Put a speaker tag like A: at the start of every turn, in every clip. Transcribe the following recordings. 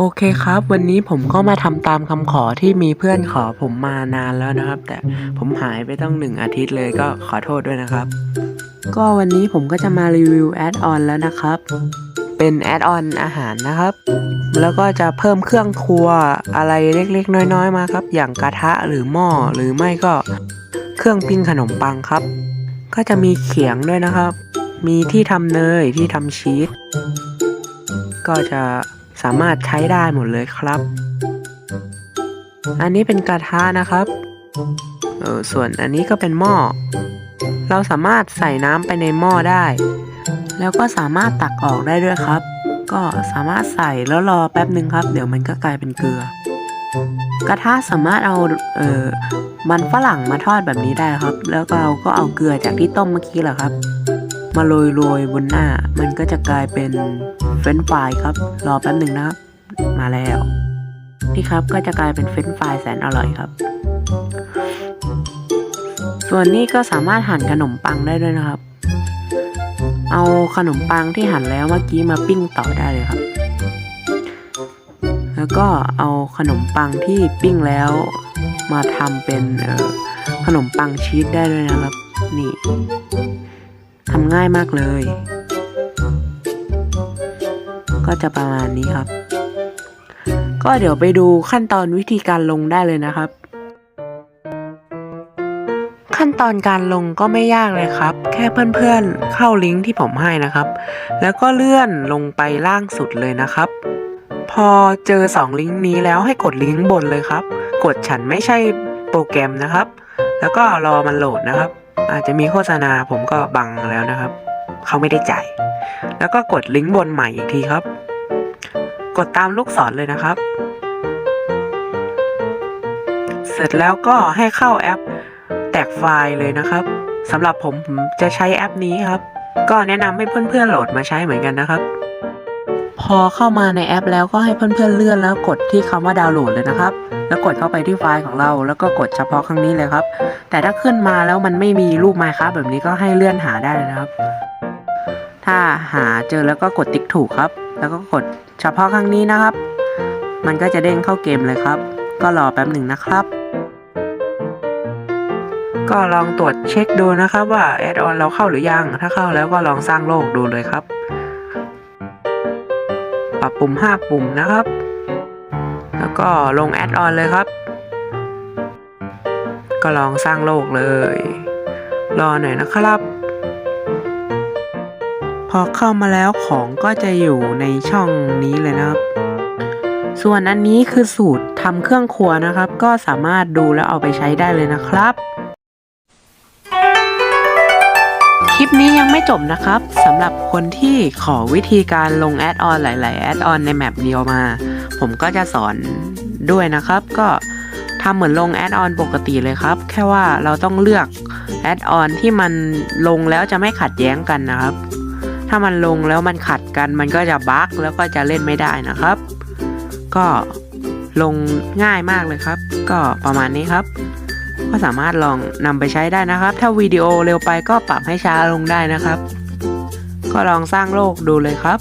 A: โอเคครับ วันนี้ผมก็มาทำตามคำขอที่มีเพื่อนขอผมมานานแล้วนะครับ แต่ผมหายไปตั้งหนึ่งอาทิตย์เลยก็ขอโทษด้วยนะครับ ก็วันนี้ผมก็จะมารีวิวแอดออนแล้วนะครับ เป็นแอดออนอาหารนะครับ แล้วก็จะเพิ่มเครื่องครัวอะไรเล็กๆ น้อยๆมาครับ อย่างกระทะหรือหม้อหรือไม่ก็เครื่องปิ้งขนมปังครับ ก็จะมีเขียงด้วยนะครับ มีที่ทำเนยที่ทำชีสก็จะ สามารถใช้ได้หมดเลยครับ อันนี้เป็นกระทะนะครับ เออส่วนอันนี้ก็เป็นหม้อ เราสามารถใส่น้ำไปในหม้อได้ แล้วก็สามารถตักออกได้ด้วยครับ ก็สามารถใส่แล้วรอแป๊บหนึ่งครับ เดี๋ยวมันก็กลายเป็นเกลือ กระทะสามารถเอาเออมันฝรั่งมาทอดแบบนี้ได้ครับ แล้วเราก็เอาเกลือจากที่ต้มเมื่อกี้แหละครับ มาโรยโรยๆบนหน้า มันก็จะกลายเป็นเฟรนฟรายครับ รอแป๊บหนึ่งนะครับ มาแล้ว นี่ครับก็จะกลายเป็นเฟรนฟรายแสนอร่อยครับ ส่วนนี้ก็สามารถหั่นขนมปังได้ด้วยนะครับ เอาขนมปังที่หั่นแล้วเมื่อกี้มาปิ้งต่อได้เลยครับ แล้วก็เอาขนมปังที่ปิ้งแล้วมาทำเป็นขนมปังชีสได้ด้วยนะครับ นี่ำง่ายมากเลย ก็จะประมาณนี้ครับ ก็เดี๋ยวไปดูขั้นตอนวิธีการลงได้เลยนะครับ ขั้นตอนการลงก็ไม่ยากเลยครับ แค่เพื่อนๆเข้าลิงก์ที่ผมให้นะครับ แล้วก็เลื่อนลงไปล่างสุดเลยนะครับ พอเจอ 2 ลิงก์นี้แล้วให้กดลิงก์บนเลยครับ กดฉันไม่ใช่โปรแกรมนะครับ แล้วก็รอมันโหลดนะครับ อาจจะมีโฆษณาผมก็บังแล้วนะครับ เขาไม่ได้จ่าย แล้วก็กดลิงก์บนใหม่อีกทีครับ กดตามลูกศรเลยนะครับ เสร็จแล้วก็ให้เข้าแอปแตกไฟล์เลยนะครับสำหรับผมผมจะใช้แอปนี้ครับ ก็แนะนำให้เพื่อนๆโหลดมาใช้เหมือนกันนะครับ พอเข้ามาในแอปแล้วก็ให้เพื่อนๆเลื่อนแล้วกดที่คำว่าดาวน์โหลดเลยนะครับ แล้วกดเข้าไปที่ไฟล์ของเรา แล้วก็กดเฉพาะครั้งนี้เลยครับ แต่ถ้าขึ้นมาแล้วมันไม่มีรูป Minecraft แบบนี้ก็ให้เลื่อนหาได้เลยนะครับ ถ้าหาเจอแล้วก็กดติ๊กถูกครับ แล้วก็กดเฉพาะครั้งนี้นะครับ มันก็จะเด้งเข้าเกมเลยครับ ก็รอแป๊บหนึ่งนะครับ ก็ลองตรวจเช็คดูนะครับว่าแอดออนเราเข้าหรือยัง ถ้าเข้าแล้วก็ลองสร้างโลกดูเลยครับ ปรับปุ่ม 5 ปุ่มนะครับ แล้วก็ลงแอดออนเลยครับ ก็ลองสร้างโลกเลย รอหน่อยนะครับ พอเข้ามาแล้วของก็จะอยู่ในช่องนี้เลยนะครับ ส่วนอันนี้คือสูตรทำเครื่องครัวนะครับ ก็สามารถดูแล้วเอาไปใช้ได้เลยนะครับคลิปนี้ยังไม่จบนะครับสำหรับคนที่ขอวิธีการลงแอดออนหลาย ๆ แอดออนในแมปเดียวมา ผมก็จะสอนด้วยนะครับ ก็ทำเหมือนลงแอดออนปกติเลยครับ แค่ว่าเราต้องเลือกแอดออนที่มันลงแล้วจะไม่ขัดแย้งกันนะครับ ถ้ามันลงแล้วมันขัดกัน มันก็จะบั๊กแล้วก็จะเล่นไม่ได้นะครับ ก็ลงง่ายมากเลยครับ ก็ประมาณนี้ครับ ก็สามารถลองนำไปใช้ได้นะครับ ถ้าวิดีโอเร็วไปก็ปรับให้ช้าลงได้นะครับ ก็ลองสร้างโลกดูเลยครับ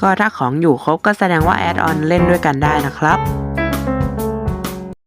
A: ก็ถ้าของอยู่ครบก็แสดงว่าแอดออนเล่นด้วยกันได้นะครับ